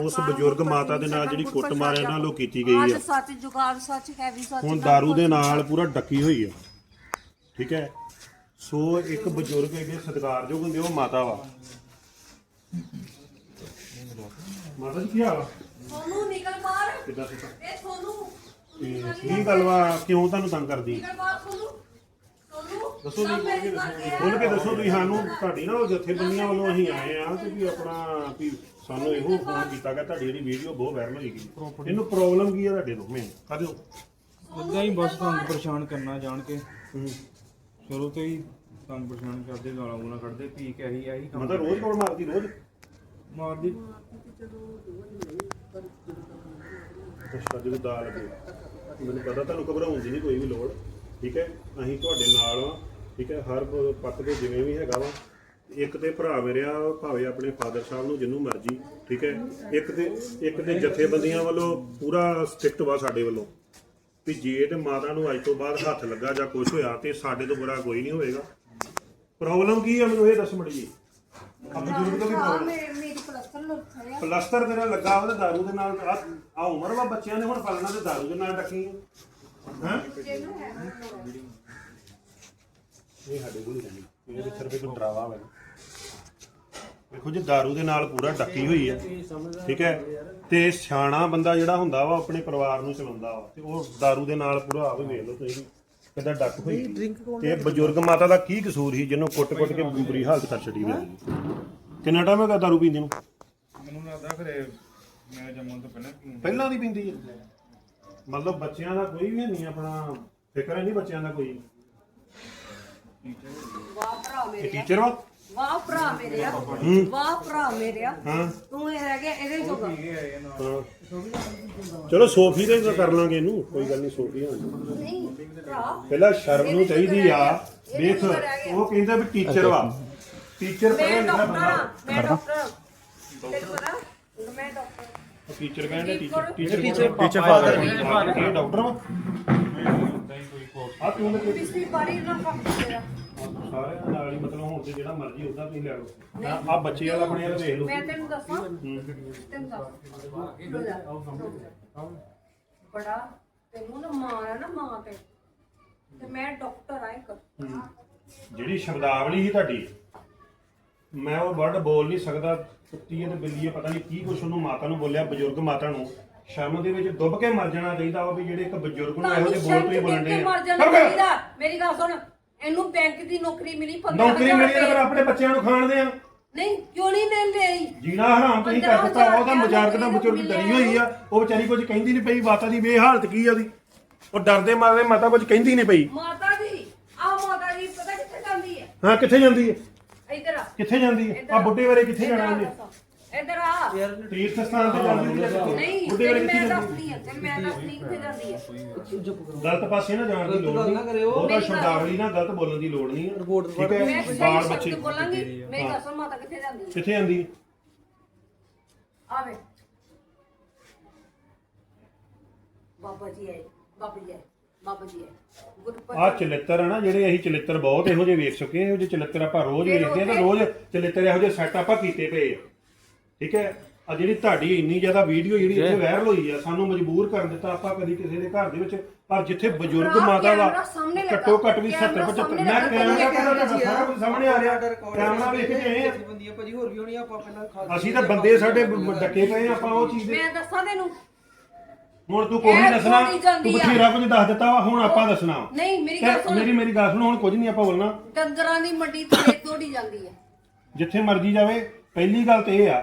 ਉਸ ਬਜ਼ੁਰਗ ਮਾਤਾ ਦੇ ਨਾਲ ਜਿਹੜੀ ਕੁੱਟਮਾਰ ਇਹਨਾਂ ਵੱਲੋਂ ਕੀਤੀ ਗਈ ਅੱਜ ਆ। ਸੱਚ ਜੁਗਾੜ ਸੱਚ ਹੈ ਵੀ ਸੱਚ ਹੁਣ दारू ਦੇ ਨਾਲ ਪੂਰਾ ਡੱਕੀ ਹੋਈ ਆ। ਠੀਕ ਹੈ? ਸੋ ਇੱਕ ਬਜ਼ੁਰਗ ਹੈਗੇ ਸਤਿਕਾਰਯੋਗ ਹੁੰਦੇ ਉਹ ਮਾਤਾ ਵਾ। ਮਾਤਾ ਜੀ ਕੀ ਹਾਲ ਆ? ਸੋਨੂੰ ਨਿਕਲ ਬਾਹਰ। ਕਿੱਦਾਂ ਸਿੱਧਾ ਇਹ ਸੋਨੂੰ। ਤੇ ਕੀ ਗੱਲ ਵਾ? ਕਿਉਂ ਤੁਹਾਨੂੰ ਤੰਗ ਕਰਦੀ? ਨਿਕਲ ਸੋਨੂੰ ਸੋਨੂੰ। ਦੱਸੋ ਜੀ। ਖੋਲ ਕੇ ਦੱਸੋ ਤੁਸੀਂ ਸਾਨੂੰ ਤੁਹਾਡੀ ਨਾ ਉਹ ਜਥੇਬੰਦੀਆਂ ਵੱਲੋਂ ਅਸੀਂ ਆਏ ਆ ਤੇ ਵੀ ਆਪਣਾ ਵੀ ਸਾਨੂੰ ਇਹੋ ਫੋਨ ਕੀਤਾ ਗਿਆ ਤੁਹਾਡੀ ਜਿਹੜੀ ਵੀਡੀਓ ਬਹੁਤ ਵਾਇਰਲ ਹੋਈ ਗਈ। ਇਹਨੂੰ ਪ੍ਰੋਬਲਮ ਕੀ ਆ ਤੁਹਾਡੇ ਤੋਂ ਮੈਂ ਕਹਦੇ ਇਦਾਂ ਹੀ ਬਸ ਤੁਹਾਨੂੰ ਪਰੇਸ਼ਾਨ ਕਰਨਾ ਜਾਣ ਕੇ। ਸ਼ੁਰੂ ਤੋਂ ਹੀ ਤੁਹਾਨੂੰ ਪਰੇਸ਼ਾਨ ਕਰਦੇ ਗਾਲਾਂ ਗੂਲਾਂ ਕੱਢਦੇ ਪੀ ਕੇ ਆਹੀ ਆਹੀ ਕੰਮ ਮਤਲਬ ਰੋਜ਼ ਕੋਲ ਮਾਰਦੀ ਰੋਜ਼? ਮਾਰਦੀ। ਅੱਛਾ ਜਦੋਂ ਦਾ ਲੱਗੇ। ਮੈਨੂੰ ਪਤਾ ਤੁਹਾਨੂੰ ਘਬਰਾਉਣ ਦੀ ਨਹੀਂ ਕੋਈ ਵੀ ਲੋੜ ਠੀਕ ਹੈ? ਅਸੀਂ ਤੁਹਾਡੇ ਨਾਲ ਆ ਠੀਕ ਹੈ ਹਰ ਪੱਖ ਦੇ ਜਿਵੇਂ ਵੀ ਹੈਗਾ ਵਾ। ਇੱਕ ਤੇ ਭਰਾ ਮੇਰੇ ਆ ਭਾਵੇਂ ਆਪਣੇ ਫਾਦਰ ਸਾਹਿਬ ਨੂੰ ਜਿੰਨੂੰ ਮਰਜ਼ੀ ਠੀਕ ਹੈ। ਇੱਕ ਤੇ ਇੱਕ ਤੇ ਜਥੇਬੰਦੀਆਂ ਵੱਲੋਂ ਪੂਰਾ ਸਟ੍ਰਿਕਟ ਵਾ ਸਾਡੇ ਵੱਲੋਂ। ਵੀ ਜੇ ਤੇ ਮਾਤਾ ਨੂੰ ਅੱਜ ਤੋਂ ਬਾਅਦ ਹੱਥ ਲੱਗਾ ਜਾਂ ਕੁਝ ਹੋਇਆ ਤੇ ਸਾਡੇ ਤੋਂ ਬੁਰਾ ਕੋਈ ਨਹੀਂ ਹੋਵੇਗਾ। ਪ੍ਰੋਬਲਮ ਕੀ ਆ ਮੈਨੂੰ ਇਹ ਦੱਸ ਮੜੀ ਜੀ। ਆ ਬਜ਼ੁਰਗ ਤੋਂ ਵੀ ਹਾਂ ਪ੍ਰੋਬਲਮ ਹੈ ਪਲਸਤਰ ਤੇਰਾ ਲੱਗਾ ਉਹਦੇ ਦਾਰੂ ਦੇ ਨਾਲ ਆ ਆ ਉਮਰ ਵਾ ਬੱਚਿਆਂ ਨੇ ਹੁਣ ਪਾਲਣਾ ਤੇ ਦਾਰੂ ਦੇ ਨਾਲ ਡੱਕੀ ਹੈ। ਇਹ ਸਾਡੇ ਕੋਲ ਹੀ ਰਹਿੰਦੀ। ਇਹਦੇ ਵਿੱਚ ਸਿਰਫ ਇੱਕ ਡਰਾਵਾ ਵਾ। ਦੇਖੋ ਜੀ ਦਾਰੂ ਦੇ ਨਾਲ ਪੂਰਾ ਡੱਕੀ ਹੋਈ ਹੈ ਠੀਕ ਹੈ? ਤੇ ਸਿਆਣਾ ਬੰਦਾ ਜਿਹੜਾ ਹੁੰਦਾ ਵਾ ਆਪਣੇ ਪਰਿਵਾਰ ਨੂੰ ਚਲਾਉਂਦਾ ਵਾ। ਤੇ ਉਹ ਦਾਰੂ ਦੇ ਨਾਲ ਪੂਰਾ ਆਪ ਹੀ ਵੇਖ ਲਓ ਤੁਸੀਂ ਕਿੱਦਾਂ ਡੱਕ ਹੋਈ। ਤੇ ਬਜ਼ੁਰਗ ਮਾਤਾ ਦਾ ਕੀ ਕਸੂਰ ਸੀ ਜਿਹਨੂੰ ਕੁੱਟ-ਕੁੱਟ ਕੇ ਬੁਰੀ ਹਾਲਤ ਕਰ ਛੱਡੀ ਵੀ ਕਿੰਨਾ ਟਾਈਮ ਹੋ ਗਿਆ ਦਾਰੂ ਪੀਂਦੇ ਨੂੰ? ਮੈਨੂੰ ਲੱਗਦਾ ਖਰੇ ਮੈਂ ਜੰਮਣ ਤੋਂ ਪਹਿਲਾਂ ਪੀਂਦਾ। ਪਹਿਲਾਂ ਦੀ ਪਿੰਦੀ ਹੈ ਮਤਲਬ ਬੱਚਿਆਂ ਦਾ ਕੋਈ ਵੀ ਨਹੀਂ ਆਪਣਾ ਫਿਕਰ ਹੈ ਨਹੀਂ ਬੱਚਿਆਂ ਦਾ ਕੋਈ? ਵਾਹ ਭਰਾ ਇਹ ਮੇਰੇ ਟੀਚਰ ਵਾ ਵਾਹ ਭਰਾ ਮੇਰੇ ਵਾਹ ਭਰਾ ਮੇਰੇ ਹਾਂ। ਤੂੰ ਇਹ ਰਹਿ ਗਿਆ ਇਹਦੇ ਜੋਗਾ। ਹਾਂ। ਚਲੋ ਸੋਫੀ ਤਾਂ ਕਰ ਲਾਂਗੇ ਇਹਨੂੰ। ਕੋਈ ਗੱਲ ਨਹੀਂ ਸੋਫੀ ਹਾਂ ਨਹੀਂ ਭਰਾ। ਪਹਿਲਾਂ ਸ਼ਰਮ ਨੂੰ ਚਾਹੀਦੀ ਆ। ਵੇਖ ਉਹ ਕਹਿੰਦਾ ਵੀ ਟੀਚਰ ਵਾ। ਟੀਚਰ ਮੈਂ ਡਾਕਟਰ ਹਾਂ ਮੈਂ ਡਾਕਟਰ ਤੈਨੂੰ ਪਤਾ ਮੈਂ ਡਾਕਟਰ ਟੀਚਰ ਕਹਿੰਦਾ ਟੀਚਰ ਟੀਚਰ ਟੀਚਰ ਫਾਦਰ ਇਹ ਡਾਕਟਰ ਵਾ। ਨਾ ਸਾਰਿਆਂ ਨਾਲ ਹੀ ਮਤਲਬ ਹੁਣ ਤੇ ਜਿਹੜਾ ਮਰਜ਼ੀ ਉਦਾਂ ਤੁਸੀਂ ਲੈ ਲਓ। ਆ ਬੱਚੇ ਵਾਲਾ ਆਪਣੇ ਵਾਲਾ ਵੇਖ ਲਓ। ਮੈਂ ਤੈਨੂੰ ਦੱਸਾਂ। ਤੈਨੂੰ ਦੱਸ। ਬੜਾ ਤੈਨੂੰ ਨਾ ਮਾਂ ਆ ਨਾ ਮਾਂ ਤੇ। ਤੇ ਮੈਂ ਡਾਕਟਰ ਆ ਇੱਕ। ਜਿਹੜੀ ਸ਼ਬਦਾਵਲੀ ਸੀ ਤੁਹਾਡੀ ਮੈਂ ਉਹ ਵਰਡ ਬੋਲ ਨਹੀਂ ਸਕਦਾ। ਕੁੱਤੀ ਤੇ ਬਿੱਲੀ ਪਤਾ ਨਹੀਂ ਕੀ ਕੁਛ ਉਹਨੂੰ ਮਾਤਾ ਨੂੰ ਬੋਲਿਆ ਬਜ਼ੁਰਗ ਮਾਤਾ ਨੂੰ। ਸ਼ਰਮ ਦੇ ਵਿੱਚ ਡੁੱਬ ਕੇ ਮਰ ਜਾਣਾ ਚਾਹੀਦਾ ਵਾ ਵੀ ਜਿਹੜੇ ਇੱਕ ਬਜ਼ੁਰਗ ਨੂੰ ਇਹੋ ਜਿਹੇ ਬੋਲ ਤੋਂ ਹੀ ਬੋਲਣ ਦੇ ਮਰ ਜਾਣਾ ਚਾਹੀਦਾ। ਮੇਰੀ ਗੱਲ ਸੁਣ ਇਹਨੂੰ ਬੈਂਕ ਦੀ ਨੌਕਰੀ ਮਿਲੀ 15 ਨੌਕਰੀ ਮਿਲੀ ਤਾਂ ਫਿਰ ਆਪਣੇ ਬੱਚਿਆਂ ਨੂੰ ਖਾਣ ਦੇ ਆ। ਨਹੀਂ ਕਿਉਂ ਨਹੀਂ ਲੈ ਲਈ? ਜੀਣਾ ਹਰਾਮ ਤੁਸੀਂ ਕਰ ਦਿੱਤਾ ਉਹਦਾ ਮਜ਼ਾਕ ਦਾ ਬਜ਼ੁਰਗ ਡਰੀ ਹੋਈ ਆ ਉਹ ਵਿਚਾਰੀ ਕੁਝ ਕਹਿੰਦੀ ਨਹੀਂ ਪਈ ਮਾਤਾ ਦੀ ਵੇ ਹਾਲਤ ਕੀ ਆ ਉਹਦੀ? ਉਹ ਡਰਦੇ ਮਾਰਦੇ ਮਾਤਾ ਕੁਝ ਕਹਿੰਦੀ ਨਹੀਂ ਪਈ। ਮਾਤਾ ਜੀ ਆ ਮਾਤਾ ਜੀ ਪਤਾ ਕਿੱਥੇ ਜਾਂਦੀ ਹੈ? ਹਾਂ ਕਿੱਥੇ ਜਾਂਦੀ ਹੈ? ਇੱਧਰ ਕਿੱਥੇ ਜਾਂਦੀ ਹੈ? ਆ। ਬੁੱਢੇ ਬਾਰੇ ਕਿੱਥੇ ਜਾਣਾ ਉਹਨੇ। ਇੱਧਰ ਆ। ਤੀਰਥ ਸਥਾਨ ਤੇ ਜਾਂਦੀ ਨਹੀਂ ਬੁੱਢੇ ਬਾਰੇ ਤੈਨੂੰ ਕਿੱਥੇ ਮੈਂ ਜਾਂਦੀ ਹੈ ਦੱਸਦੀ ਆ ਤੇ ਮੈਂ ਦੱਸਦੀ ਕਿੱਥੇ ਜਾਂਦੀ ਹੈ ਗਲਤ ਪਾਸੇ ਨਾ ਜਾਣ ਦੀ ਲੋੜ ਨਹੀਂ। ਬਹੁਤਾ ਸ਼ਬਦਾਵਲੀ ਨਾਲ ਗਲਤ ਬੋਲਣ ਦੀ ਲੋੜ ਨਹੀਂ ਹੈ ਠੀਕ ਹੈ? ਮੈਂ ਬਾਲ ਸਹੀ ਬੱਚੇ ਸ਼ਬਦ ਬੋਲਾਂਗੀ ਮੇਰੀ ਗੱਲ ਸੁਣ ਮਾਤਾ ਕਿੱਥੇ ਜਾਂਦੀ ਹੈ ਕਿੱਥੇ ਜਾਂਦੀ ਹੈ ਆਵੇ। ਬਾਬਾ ਜੀ ਆਏ ਬਾਬਾ ਜੀ ਆਏ ਬਾਬਾ ਜੀ ਆਏ। ਗੁਰਪਤ ਆ ਚਲਿੱਤਰ ਆ ਨਾ ਜਿਹੜੇ ਅਸੀਂ ਚਲਿੱਤਰ ਬਹੁਤ ਇਹੋ ਜਿਹੇ ਵੇਖ ਚੁੱਕੇ ਆ ਇਹੋ ਜਿਹੇ ਚਲਿੱਤਰ ਆਪਾਂ ਰੋਜ਼ ਵੇਖਦੇ ਆ ਤੇ ਰੋਜ਼ ਚਲਿੱਤਰ ਇਹੋ ਜਿਹੇ ਸੈੱਟ ਆਪਾਂ ਕੀਤੇ ਪਏ ਆ। ਠੀਕ ਹੈ? ਆ ਜਿਹੜੀ ਤੁਹਾਡੀ ਇੰਨੀ ਜ਼ਿਆਦਾ ਵੀਡੀਓ ਜਿਹੜੀ ਇੱਥੇ ਵਾਇਰਲ ਹੋਈ ਆ ਸਾਨੂੰ ਮਜਬੂਰ ਕਰ ਦਿੱਤਾ ਆਪਾਂ ਕਦੀ ਕਿਸੇ ਦੇ ਘਰ ਦੇ ਵਿੱਚ ਪਰ ਜਿੱਥੇ ਬਜ਼ੁਰਗ ਮਾਤਾ ਲੱਗਾ। ਘੱਟੋ ਘੱਟ ਵੀ ਕੈਮਰਾ 70 75 ਸਾਹਮਣੇ ਮੈਂ। ਕੈਮਰਾ ਤੁਹਾਡਾ ਸਾਰਾ ਕੁਝ ਸਾਹਮਣੇ ਆ ਰਿਹਾ। ਕੈਮਰਾ ਵੇਖ ਕੇ ਆਏ ਆ। ਬੰਦੀਆਂ ਭਾਜੀ ਹੋਰ ਵੀ ਹੋਣੀ ਆਪਾਂ ਪਹਿਲਾਂ ਅਸੀਂ ਤਾਂ ਬੰਦੇ ਸਾਡੇ ਡੱਕੇ ਪਏ ਆ ਆਪਾਂ ਉਹ ਚੀਜ਼ ਦੇ ਮੈਂ ਦੱਸਾਂ ਤੈਨੂੰ। ਹੁਣ ਤੂੰ ਕੋਈ ਨਹੀਂ ਦੱਸਣਾ ਤੂੰ। ਬਥੇਰਾ ਕੁਝ ਦੱਸ ਦਿੱਤਾ ਵਾ ਹੁਣ ਆਪਾਂ ਦੱਸਣਾ ਵਾ। ਨਹੀਂ ਮੇਰੀ ਗੱਲ ਸੁਣ। ਮੇਰੀ ਮੇਰੀ ਗੱਲ ਸੁਣ ਹੁਣ ਕੁਝ ਨਹੀਂ ਆਪਾਂ ਬੋਲਣਾ। ਡੰਗਰਾਂ ਦੀ ਮੰਡੀ ਤੇ ਤੋੜੀ ਜਾਂਦੀ ਹੈ ਜਿੱਥੇ ਮਰਜ਼ੀ ਜਾਵੇ ਪਹਿਲੀ ਗੱਲ ਤੇ ਇਹ ਆ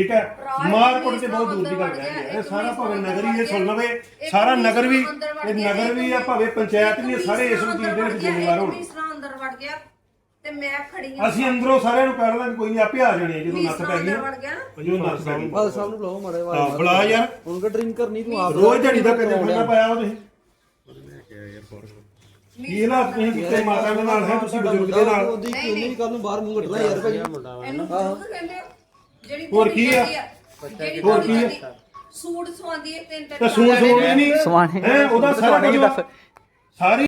ਠੀਕ ਹੈ? ਮਾਰ ਕੁੱਟ ਤੇ ਬਹੁਤ ਦੂਰ ਦੀ ਗੱਲ ਹੈ। ਇਹ ਸਾਰਾ ਭਾਵੇਂ ਨਗਰ ਹੀ ਇਹ ਸੁਣ ਲਵੇ ਸਾਰਾ ਨਗਰ ਵੀ ਇਹ ਨਗਰ ਵੀ ਆ ਭਾਵੇਂ ਪੰਚਾਇਤ ਵੀ ਇਹ ਸਾਰੇ ਇਸ ਚੀਜ਼ ਦੇ ਵਿੱਚ ਜ਼ਿੰਮੇਵਾਰ ਹੋਣ। ਮਿਸਰਾ ਅੰਦਰ ਵੜ ਗਿਆ ਤੇ ਮੈਂ ਖੜੀ ਹਾਂ। ਅਸੀਂ ਅੰਦਰੋਂ ਸਾਰਿਆਂ ਨੂੰ ਕਹਿ ਲਾਂਗੇ ਕੋਈ ਨਹੀਂ ਆਪੇ ਆ ਜਾਣੇ ਆ ਜਦੋਂ ਨੱਥ ਪੈ ਗਈ ਅੰਦਰ ਨਾ। ਵੜ ਗਿਆ। ਨਾ ਜਦੋਂ ਨੱਥ ਪੈ ਗਈ। ਬਾਦ ਸਾਹਿਬ ਨੂੰ ਬੁਲਾਓ ਮਾਰੇ ਹਾਂ ਬੁਲਾ ਯਾਰ। ਹੁਣ ਕਾ ਡਰਿੰਕ ਕਰਨੀ ਤੂੰ ਆਪ ਰੋਜ਼ ਦਿਹਾੜੀ ਦਾ ਕਿੰਨੇ ਬੰਦਾ ਪਾਇਆ ਉਹ ਤੁਸੀਂ ਕੀ ਹਾਲਾਤ ਤੁਸੀਂ ਕਿਤੇ ਮਾਤਾ ਦੇ ਨਾਲ ਹੈ ਤੁਸੀਂ ਬਜ਼ੁਰਗ ਦੇ ਨਾਲ। ਉਹਦੀ ਕਿਉਂ ਨਹੀਂ। ਕੱਲ ਨੂੰ ਬਾਹਰ ਮੂੰਹ ਕੱਢਣਾ ਯਾਰ ਭਾਈ। ਇਹਨੂੰ ਕਹਿੰਦੇ ਆ ਜਿਹੜੀ ਹੋਰ ਕੀ ਆ? ਜਾਂਦੀ ਜਿਹੜੀ ਹੋਰ ਕੁੜੀ ਕੀ ਆ? ਜਾਂਦੀ, ਸੂਟ ਸਵਾਉਂਦੀ ਹੈ ਤਿੰਨ ਤਿੰਨ ਤਾਂ ਸੂਣ ਸੂਣ ਵੀ ਨਹੀਂ ਸਵਾਣੇ ਹੈ ਉਹਦਾ ਸਾਰਾ ਕੁਝ ਸਾਰੀ